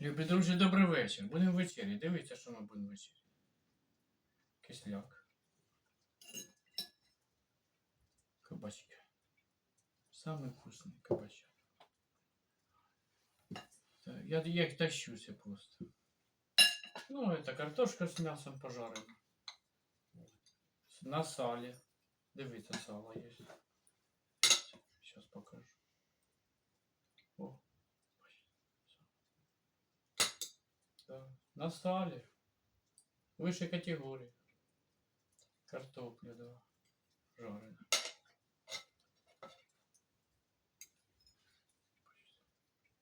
Любі друзі, добрий вечір. Будемо вечері. Дивіться, що ми будемо вечері. Кисляк. Кабачки. Самый вкусный кабачок. Так, Я, я их тащуся просто. Ну, это картошка с мясом пожарена. На сале. Дивіться, сало є. На сале. Высшей категории. Картопля, да. Жарена.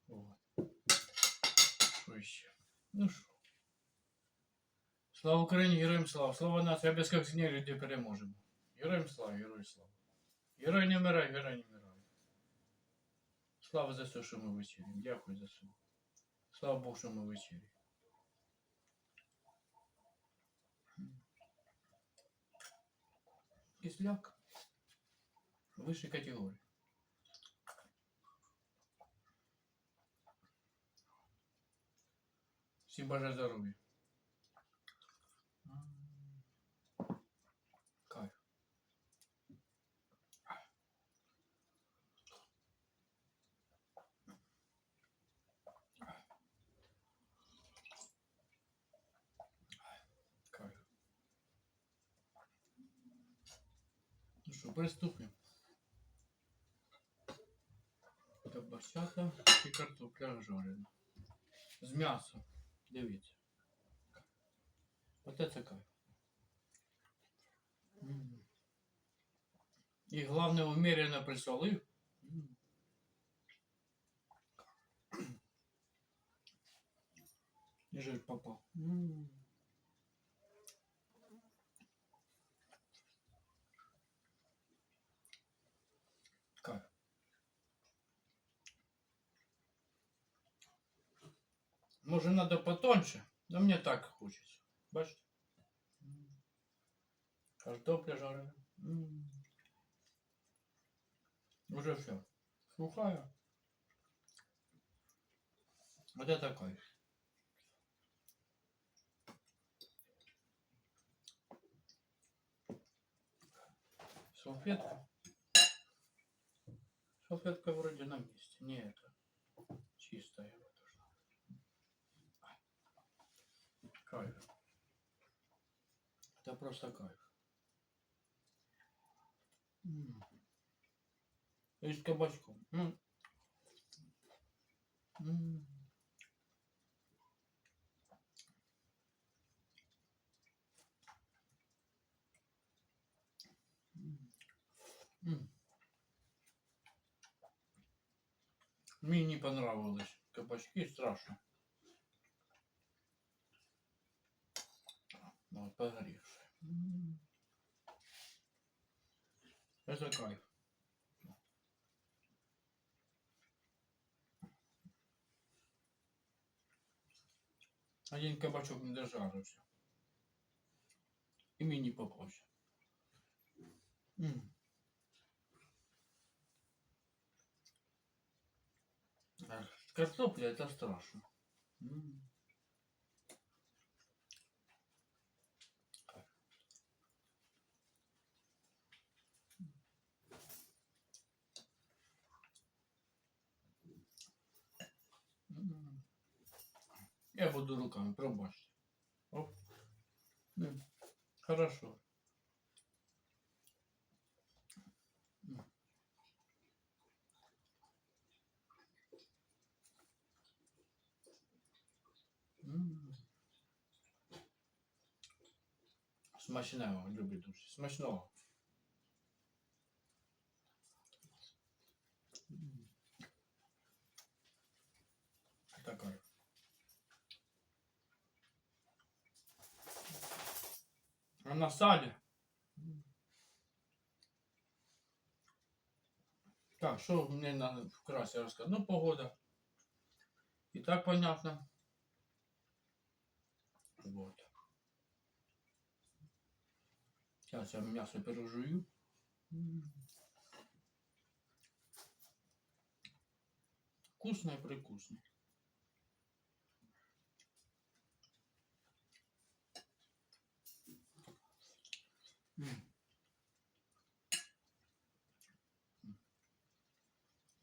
Вот. Що ще? Ну що? Слава Україні, героям слава! Слава нації, без як сні люди переможемо. Героям слава, героям слава. Герой не вмирай, герой не вмирай. Слава за все, що ми вечері. Дякую за все. Слава Богу, що ми вечері. Кисляк. Вищої категорії. Всім бажаю здоров'я. приступимо. Кабачата і картопля жарена. З м'ясом. Дивіться. Оце це кайф. М. І головне умеренно присолив. М. І жир попав. Може, надо потоньше, но мне так хочется. Бачите? Картопля жарена. Уже все. Сухая. Вот это кайф. Салфетка. Салфетка вроде на месте. Не это. Чистая вот должна быть. Кайф. Это просто кайф. М. И с кабачком. М. М. М. М. Мне не понравилось. Кабачки страшно. Вот, погоревшие. Это кайф. Один кабачок не дожарився. І мені попався. Картопля это страшно. М. М. Я буду руками, пробачьте. Оп. Хорошо. М. М. Смачного, любі душі. Смачного. М. на сале. Так, что мне надо вкратце рассказать? Ну, погода. И так понятно. Вот. Сейчас я мясо пережую. М. Вкусный,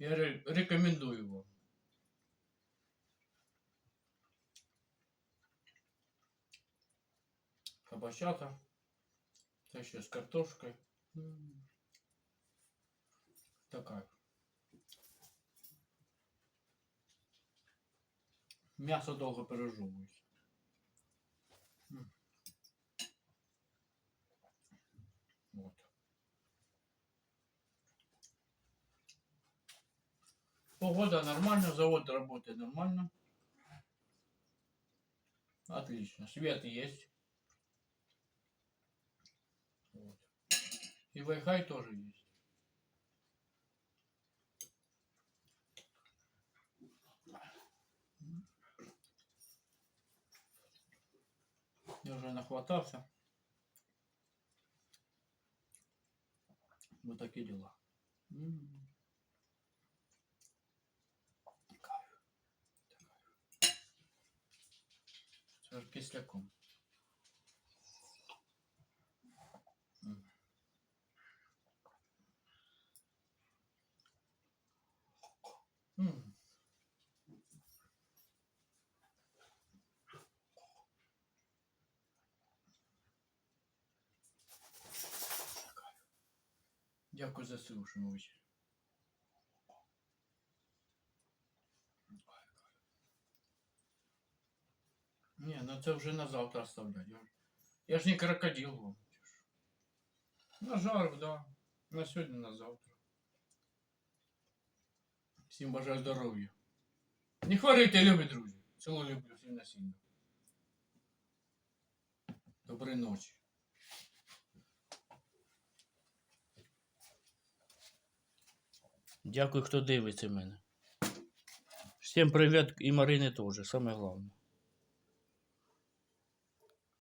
Я ре- рекомендую вам. Кабачата. Це ще з картошкою. М. Така. М'ясо довго пережовується. М. Вот. Погода нормально, завод работает нормально. Отлично. Свет есть. Вот. И Wi-Fi тоже есть. Я уже нахватался. Вот такие дела. М. Кайф. Кайф. Це ж кисляком. М. М. Дякую за слушну Ні, ну це вже на завтра оставлять. Я, ж- не крокодил вам. На жару, да. На сьогодні, на завтра. Всім бажаю здоров'я. Не хворійте, любі друзі. Цілу люблю всім насильно. Доброї ночі. Дякую, хто дивиться мене. Всім привіт і Марині теж, саме головне.